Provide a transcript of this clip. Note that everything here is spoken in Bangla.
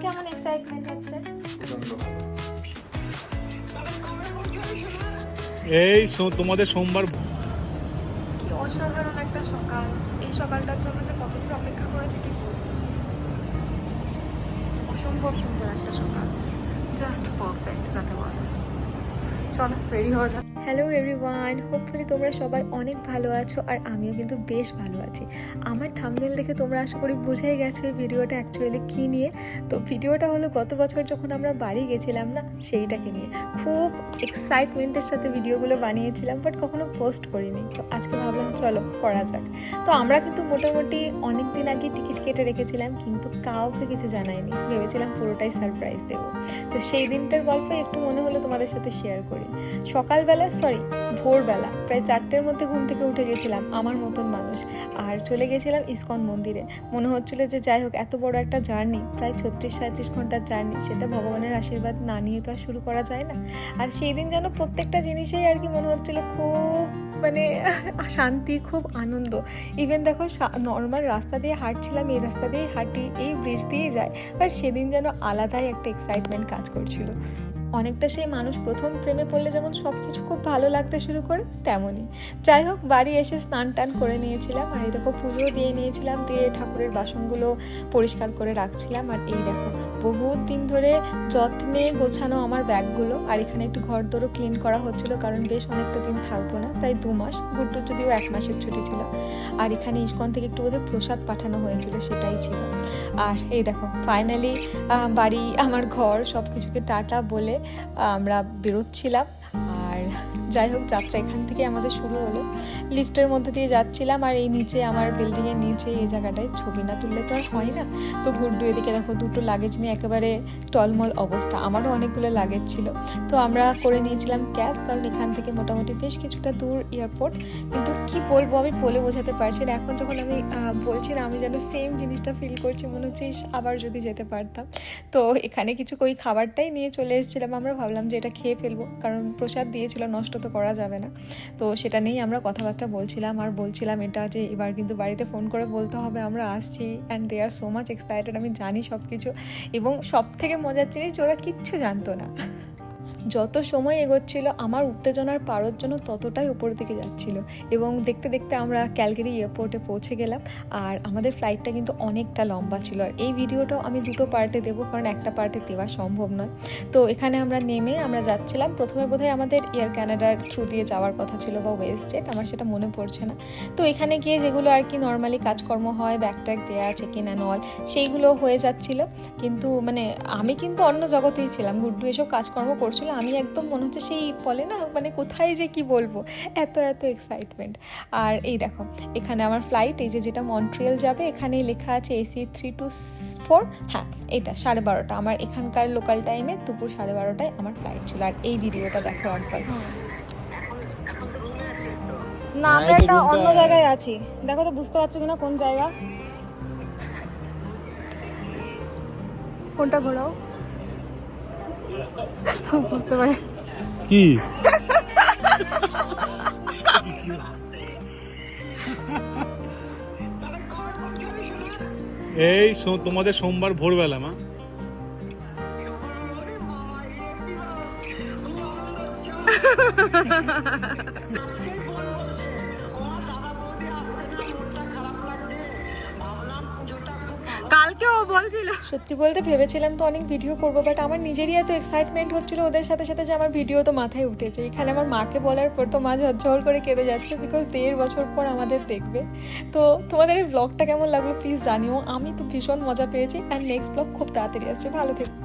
কেমন এক্সাইটমেন্ট হচ্ছে? এই সো- তোমাদের সোমবার কি অসাধারণ একটা সকাল। এই সকালটার জন্য যে কতদূর অপেক্ষা করেছে কি বলব অসম্ভব সুন্দর একটা সকাল। জাস্ট পারফেক্ট যাকে বলে। চলো রেডি হওয়া যাক। হ্যালো এভরিওয়ান হোপফুলি তোমরা সবাই অনেক ভালো আছো আর আমিও কিন্তু বেশ ভালো আছি। আমার থাম্বনেল দেখে তোমরা আশা করি বুঝেই গেছো এই ভিডিওটা অ্যাকচুয়ালি কী নিয়ে। তো ভিডিওটা হলো, গত বছর যখন আমরা বাড়ি গেছিলাম না, সেইটাকে নিয়ে। খুব এক্সাইটমেন্টের সাথে ভিডিওগুলো বানিয়েছিলাম বাট কখনো পোস্ট করিনি। তো আজকে ভাবলাম, চলো, করা যাক। তো আমরা কিন্তু মোটামুটি অনেক দিন আগে টিকিট কেটে রেখেছিলাম, কিন্তু কাউকে কিছু জানায়নি ভেবেছিলাম পুরোটাই সারপ্রাইজ দেবো। তো সেই দিনটার গল্প একটু মনে হলো তোমাদের সাথে শেয়ার করি। সকালবেলা সরি ভোরবেলা, প্রায় চারটের মধ্যে ঘুম থেকে উঠে গেছিলাম আমার মতন মানুষ। আর চলে গেছিলাম ইসকন মন্দিরে। মনে হচ্ছিল যে যাই হোক, এত বড় একটা জার্নি, প্রায় ছত্রিশ সাঁত্রিশ ঘণ্টার জার্নি, সেটা ভগবানের আশীর্বাদ না নিয়ে তো আর শুরু করা যায় না। আর সেই দিন যেন প্রত্যেকটা জিনিসেই আর কি মনে হচ্ছিল খুব মানে শান্তি, খুব আনন্দ। ইভেন দেখো নর্মাল রাস্তা দিয়ে হাঁটছিলাম, এই রাস্তা দিয়েই হাঁটি, এই ব্রিজ দিয়ে যায় বাট সেদিন যেন আলাদাই একটা এক্সাইটমেন্ট কাজ করছিল। অনেকটা সেই মানুষ প্রথম প্রেমে পড়লে যেমন সব কিছু খুব ভালো লাগতে শুরু করে, তেমনই। যাই হোক, বাড়ি এসে স্নান টান করে নিয়েছিলাম, আর এই দেখো পুজো দিয়ে নিয়েছিলাম, দিয়ে ঠাকুরের বাসনগুলো পরিষ্কার করে রাখছিলাম। আর এই দেখো, বহুত দিন ধরে যত্নে গোছানো আমার ব্যাগগুলো, আর এখানে একটু ঘর দরও ক্লিন করা হচ্ছিল, কারণ বেশ অনেকটা দিন থাকব না, প্রায় দু মাস, গুড্ডুর যদিও এক মাসের ছুটি ছিল। আর এখানে ইস্কন থেকে একটু বোধহয় প্রসাদ পাঠানো হয়েছিল, সেটাই ছিল। আর এই দেখো ফাইনালি বাড়ি, আমার ঘর সব কিছুকে টাটা বলে আমরা বেরোচ্ছিলাম যাই হোক, যাত্রা এখান থেকে আমাদের শুরু হলো। লিফটের মধ্যে দিয়ে যাচ্ছিলাম আর এই নিচে আমার বিল্ডিংয়ের নিচে এই জায়গাটায় ছবি না তুললে তো আর হয় না। তো গুড্ডু এদিকে দেখো, দুটো লাগেজ নিয়ে একেবারে টলমল অবস্থা। আমারও অনেকগুলো লাগেজ ছিল। তো আমরা করে নিয়েছিলাম ক্যাব কারণ এখান থেকে মোটামুটি বেশ কিছুটা দূর এয়ারপোর্ট কিন্তু কি বলব, আমি বলে বোঝাতে পারছি না। এখন যখন আমি বলছি না, আমি যেন সেম জিনিসটা ফিল করছি, মনে হচ্ছে আবার যদি যেতে পারতাম। তো এখানে কিছু ওই খাবারটাই নিয়ে চলে এসেছিলাম। আমরা ভাবলাম যে এটা খেয়ে ফেলব, কারণ প্রসাদ দিয়েছিল নষ্ট তো করা যাবে না। তো সেটা নিয়েই আমরা কথাবার্তা বলছিলাম আর বলছিলাম এটা যে এবার কিন্তু বাড়িতে ফোন করে বলতে হবে, আমরা আসছি and they are so much excited আমি জানি সব কিছু এবং সব থেকে মজার জিনিস ওরা কিচ্ছু জানতো না। যত সময় এগোচ্ছিল, আমার উত্তেজনার পারদ যেন ততটাই উপরের দিকে যাচ্ছিল। এবং দেখতে দেখতে আমরা ক্যালগেরি এয়ারপোর্টে পৌঁছে গেলাম, আর আমাদের ফ্লাইটটা কিন্তু অনেকটা লম্বা ছিল। আর এই ভিডিওটাও আমি দুটো পার্টে দেবো, কারণ একটা পার্টে দেওয়া সম্ভব নয়। তো এখানে আমরা নেমে আমরা যাচ্ছিলাম। প্রথমে বোধহয় আমাদের এয়ার ক্যানাডার থ্রু দিয়ে যাওয়ার কথা ছিল বা ওয়েস্ট জেট আমার সেটা মনে পড়ছে না। তো এখানে গিয়ে যেগুলো আর কি নর্মালি কাজকর্ম হয় ব্যাগ ট্যাগ দেওয়া আছে কিনা নল সেইগুলো হয়ে যাচ্ছিল। কিন্তু মানে আমি কিন্তু অন্য জগতেই ছিলাম। গুড্ডু এসব কাজকর্ম করছিল আমি একদম মনে হচ্ছে সেই বলে না মানে কোথায় যে কি বলব এত এত এক্সাইটমেন্ট আর এই দেখো এখানে আমার ফ্লাইট এই যে যেটা মন্ট্রিয়াল যাবে এখানে লেখা আছে এসি থ্রি টু ফোর হ্যাঁ এটা সাড়ে বারোটা। আমার এখানকার লোকাল টাইমে দুপুর সাড়ে বারোটায় আমার ফ্লাইট ছিল। আর এই ভিডিওটা দেখো একবার। না আমরা একটা অন্য জায়গায় আছি। দেখো তো বুঝতে পারছ কিনা কোন জায়গা? কোনটা ঘোরাও? বুঝতে পারে। কি? এই সো- তোমাদের সোমবার ভোরবেলা মা। ভালো কালকে ও বলছিল। সত্যি বলতে ভেবেছিলাম তো অনেক ভিডিও করব বাট আমার নিজেরই এত এক্সাইটমেন্ট হচ্ছিল ওদের সাথে সাথে যে আমার ভিডিও তো মাথায় উঠেছে। এখানে আমার মাকে বলার পর তো মা ঝরঝর করে কেঁদে যাচ্ছে বিকজ দেড় বছর পর আমাদের দেখবে। তো তোমাদের এই ব্লগটা কেমন লাগল প্লিজ জানিও। আমি তো ভীষণ মজা পেয়েছি অ্যান্ড নেক্সট ব্লগ খুব তাড়াতাড়ি আসছে। ভালো থেকো।